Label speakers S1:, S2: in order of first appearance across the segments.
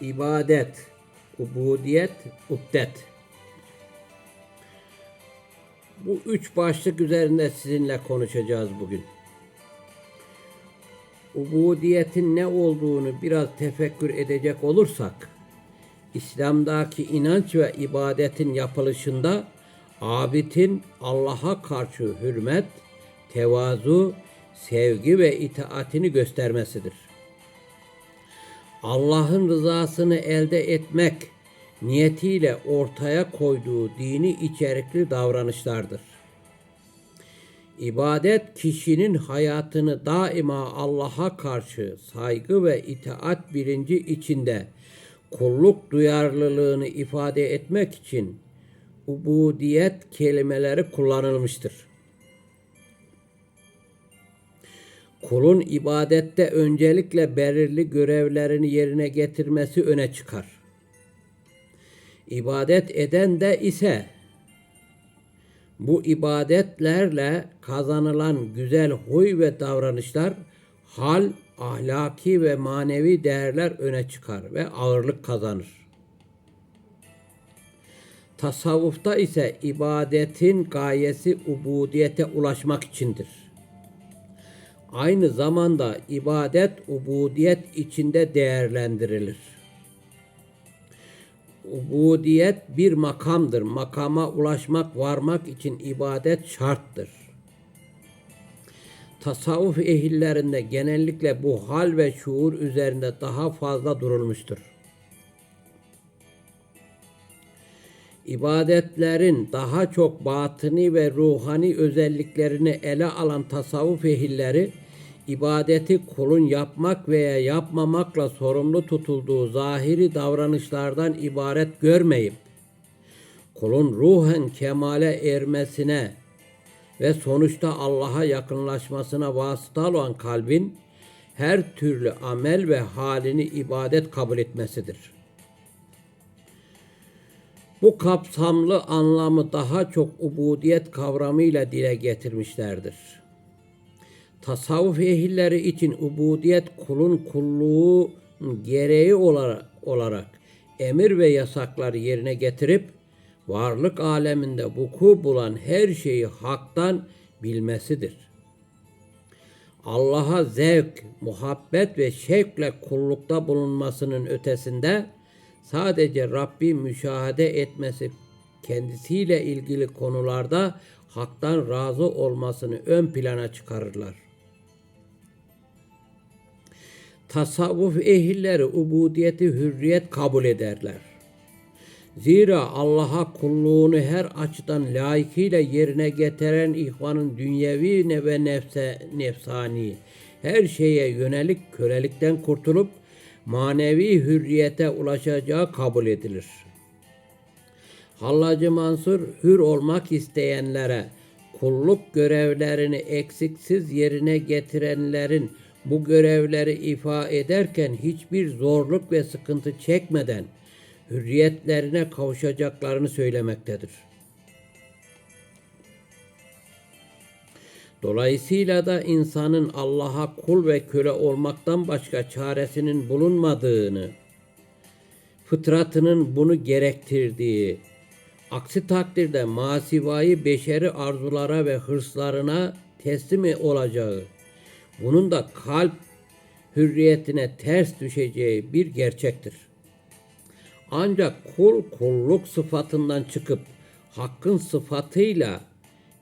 S1: ibadet, ubudiyet, uddet. Bu üç başlık üzerinde sizinle konuşacağız bugün. Ubudiyetin ne olduğunu biraz tefekkür edecek olursak, İslam'daki inanç ve ibadetin yapılışında abidin Allah'a karşı hürmet, tevazu, sevgi ve itaatini göstermesidir. Allah'ın rızasını elde etmek niyetiyle ortaya koyduğu dini içerikli davranışlardır. İbadet kişinin hayatını daima Allah'a karşı saygı ve itaat bilinci içinde kulluk duyarlılığını ifade etmek için ubudiyet kelimeleri kullanılmıştır. Kulun ibadette öncelikle belirli görevlerini yerine getirmesi öne çıkar. İbadet eden de ise bu ibadetlerle kazanılan güzel huy ve davranışlar hal, ahlaki ve manevi değerler öne çıkar ve ağırlık kazanır. Tasavvufta ise ibadetin gayesi ubudiyete ulaşmak içindir. Aynı zamanda ibadet ubudiyet içinde değerlendirilir. Ubudiyet bir makamdır. Makama ulaşmak, varmak için ibadet şarttır. Tasavvuf ehillerinde genellikle bu hal ve şuur üzerinde daha fazla durulmuştur. İbadetlerin daha çok batını ve ruhani özelliklerini ele alan tasavvuf ehilleri, ibadeti kulun yapmak veya yapmamakla sorumlu tutulduğu zahiri davranışlardan ibaret görmeyip, kulun ruhen kemale ermesine ve sonuçta Allah'a yakınlaşmasına vasıta olan kalbin her türlü amel ve halini ibadet kabul etmesidir.'' Bu kapsamlı anlamı daha çok ubudiyet kavramıyla dile getirmişlerdir. Tasavvuf ehilleri için ubudiyet kulun kulluğu gereği olarak, olarak emir ve yasakları yerine getirip varlık aleminde vuku bulan her şeyi haktan bilmesidir. Allah'a zevk, muhabbet ve şevkle kullukta bulunmasının ötesinde sadece Rabbi müşahede etmesi kendisiyle ilgili konularda haktan razı olmasını ön plana çıkarırlar. Tasavvuf ehilleri ubudiyeti hürriyet kabul ederler. Zira Allah'a kulluğunu her açıdan layıkıyla yerine getiren ihvanın dünyevi ve nefse, nefsani her şeye yönelik kölelikten kurtulup manevi hürriyete ulaşacağı kabul edilir. Hallacı Mansur hür olmak isteyenlere kulluk görevlerini eksiksiz yerine getirenlerin bu görevleri ifa ederken hiçbir zorluk ve sıkıntı çekmeden hürriyetlerine kavuşacaklarını söylemektedir. Dolayısıyla da insanın Allah'a kul ve köle olmaktan başka çaresinin bulunmadığını, fıtratının bunu gerektirdiği, aksi takdirde masivayı beşeri arzulara ve hırslarına teslim olacağı, bunun da kalp hürriyetine ters düşeceği bir gerçektir. Ancak kul kulluk sıfatından çıkıp hakkın sıfatıyla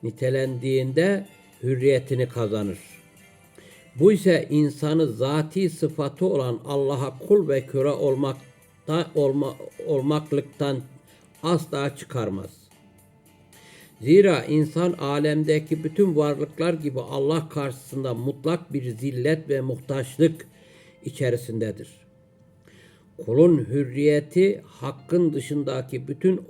S1: nitelendiğinde hürriyetini kazanır. Bu ise insanı zati sıfatı olan Allah'a kul ve köre olmakta, olma, olmaklıktan asla çıkarmaz. Zira insan alemdeki bütün varlıklar gibi Allah karşısında mutlak bir zillet ve muhtaçlık içerisindedir. Kulun hürriyeti hakkın dışındaki bütün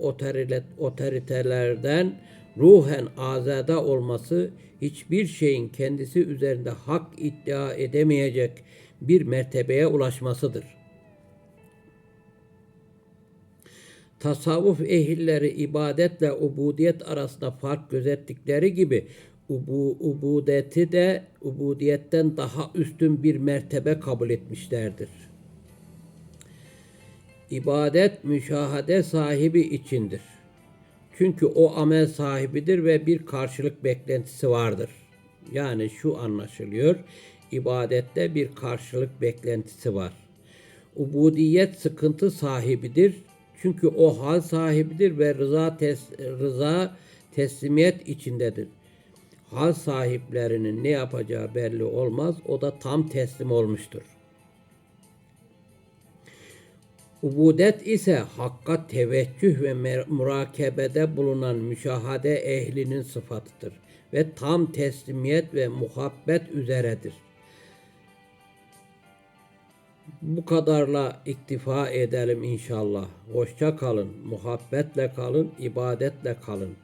S1: otoritelerden ruhen azade olması hiçbir şeyin kendisi üzerinde hak iddia edemeyecek bir mertebeye ulaşmasıdır. Tasavvuf ehilleri ibadetle ubudiyet arasında fark gözettikleri gibi ubu, ubudeti de ubudiyetten daha üstün bir mertebe kabul etmişlerdir. İbadet müşahade sahibi içindir. Çünkü o amel sahibidir ve bir karşılık beklentisi vardır. Yani şu anlaşılıyor. ibadette bir karşılık beklentisi var. Ubudiyet sıkıntı sahibidir. Çünkü o hal sahibidir ve rıza tes- rıza teslimiyet içindedir. Hal sahiplerinin ne yapacağı belli olmaz. O da tam teslim olmuştur. Ubudet ise hakka teveccüh ve murakebede bulunan müşahade ehlinin sıfatıdır ve tam teslimiyet ve muhabbet üzeredir. Bu kadarla iktifa edelim inşallah. Hoşça kalın, muhabbetle kalın, ibadetle kalın.